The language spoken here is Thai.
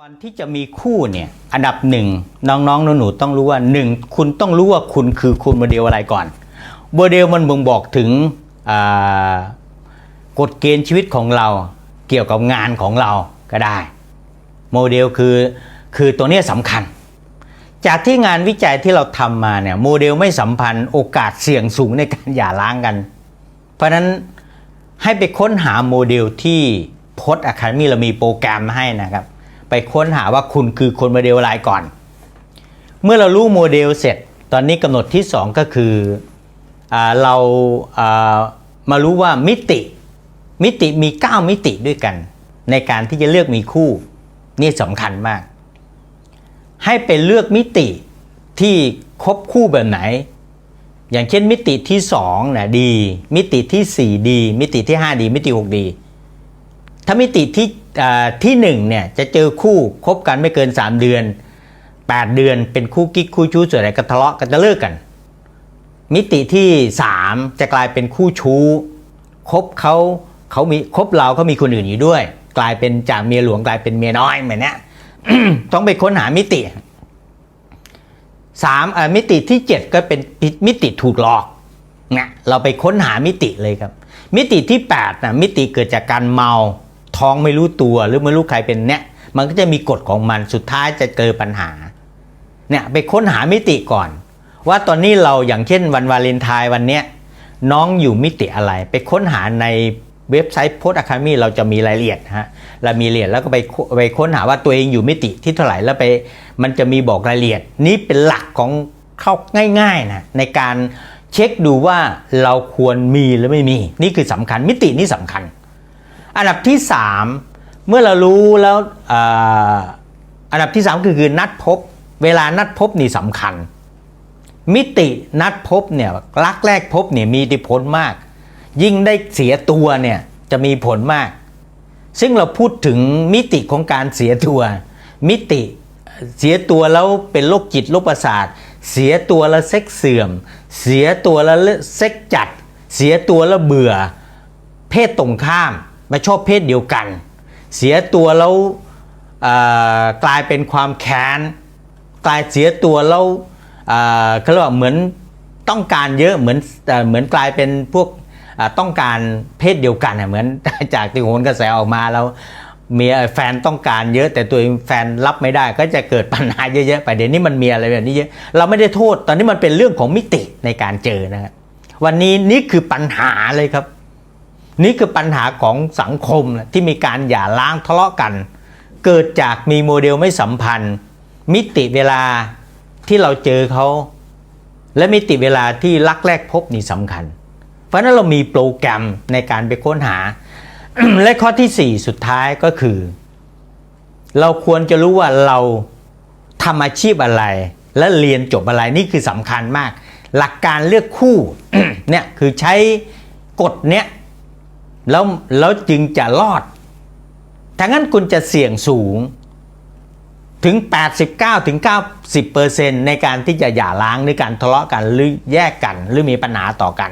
ก่อนที่จะมีคู่เนี่ยอันดับหนึ่งน้องๆหนูๆต้องรู้ว่าหนึ่งคุณต้องรู้ว่าคุณคือคุณโมเดลอะไรก่อนโมเดลมันบ่งบอกถึงกฎเกณฑ์ชีวิตของเราเกี่ยวกับงานของเราก็ได้โมเดลคือคือตัวนี้สำคัญ จากที่งานวิจัยที่เราทำมาเนี่ยโมเดลไม่สัมพันธ์โอกาสเสี่ยงสูงในการหย่าร้างกัน เพราะฉะนั้นให้ไปค้นหาโมเดลที่พจน์อะคาเดมีเรามีโปรแกรมให้นะครับ ไปค้นหาว่าคุณคือคนโมเดลอะไรก่อน เมื่อเรารู้โมเดลเสร็จ ตอนนี้กำหนดที่ 2 ก็คืออเราอามารู้ว่ามิติ มิติมี 9 มิติด้วยกัน ในการที่จะเลือกมีคู่ นี่สำคัญมาก ให้ไปเลือกมิติที่คบคู่แบบไหน อย่างเช่นมิติที่2นะดี มิติที่ 4 ดี มิติที่ 5 ดี มิติ 6 ดี ถ้ามิติที่ ที่หนึ่งเนี่ยจะเจอคู่คบกันไม่เกิน 3 เดือน 8 เดือนเป็นคู่กิ๊กคู่ชู้ส่วนใหญ่ก็ทะเลาะกันจะเลิกกัน มิติที่ 3 จะกลายเป็นคู่ชู้คบเขาเขามีคบเราเขามีคนอื่นอยู่ด้วย กลายเป็นจากเมียหลวงกลายเป็นเมียน้อยเหมือนเนี้ยต้องไปค้นหามิติสามมิติที่ 7 ก็เป็นมิติถูกหลอกนะเราไปค้นหามิติเลยครับ มิติที่8นะมิติเกิดจากการเมา ท้องไม่รู้ตัวหรือไม่รู้ใครเป็นเนี่ยมันก็จะมีกฎของมันสุดท้ายจะเจอปัญหาเนี่ยไปค้นหามิติก่อน ว่าตอนนี้เราอย่างเช่นวันวาเลนไทน์วันเนี้ยน้องอยู่มิติอะไร ไปค้นหาในเว็บไซต์โพสอะคาเมีเราจะมีรายละเอียดฮะเรามีละเอียดแล้วก็ไปไปค้นหาว่าตัวเองอยู่มิติที่เท่าไหร่แล้วไปมันจะมีบอกรายละเอียด นี้เป็นหลักของเข้าง่ายๆนะในการเช็คดูว่าเราควรมีหรือไม่มี นี่คือสำคัญมิตินี่สำคัญ อันดับที่ 3 เมื่อเรารู้แล้วอ,อันดับที่ 3 คือคือนัดพบ เวลานัดพบนี่สำคัญ มิตินัดพบเนี่ยรักแรกพบเนี่ยมีอิทธิพลมาก ยิ่งได้เสียตัวเนี่ยจะมีผลมาก ซึ่งเราพูดถึงมิติของการเสียตัว มิติเสียตัวแล้วเป็นโรคจิตโรคประสาท เสียตัวแล้วเซ็กเสื่อม เสียตัวแล้วเซ็กจัด เสียตัวแล้วเบื่อ เพศตรงข้าม มาชอบเพศเดียวกัน เสียตัวแล้วเอ่อกลายเป็นความแค้นกลายเสียตัวแล้วเอ่อเขาเรียกว่าเหมือนต้องการเยอะเหมือนเอ่เหมือนกลายเป็นพวกต้องการเพศเดียวกันเหมือนจากที่โหนกระแสออกมาแล้วมีแฟนต้องการเยอะแต่ตัวแฟนรับไม่ได้ก็จะเกิดปัญหาเยอะๆไปเดี๋ยวนี้มันมีอะไรแบบนี้เยอะเราไม่ได้โทษตอนนี้มันเป็นเรื่องของมิติในการเจอนะครับวันนี้นี่คือปัญหาเลยครับ นี่คือปัญหาของสังคมที่มีการหย่าร้างทะเลาะกัน เกิดจากมีโมเดลไม่สัมพันธ์ มิติเวลาที่เราเจอเขาและมิติเวลาที่รักแรกพบนี่สำคัญ เพราะฉะนั้นเรามีโปรแกรมในการไปค้นหา และข้อที่ 4 สุดท้ายก็คือ เราควรจะรู้ว่าเราทำอาชีพอะไร และเรียนจบอะไรนี่คือสำคัญมาก หลักการเลือกคู่เนี่ยคือใช้กฎเนี้ย แล้วแล้วจึงจะรอดถ้างั้นคุณจะเสี่ยงสูงถึง 89ถึง90%ในการที่จะหย่าร้างหรือการทะเลาะกันหรือแยกกันหรือมีปัญหาต่อกัน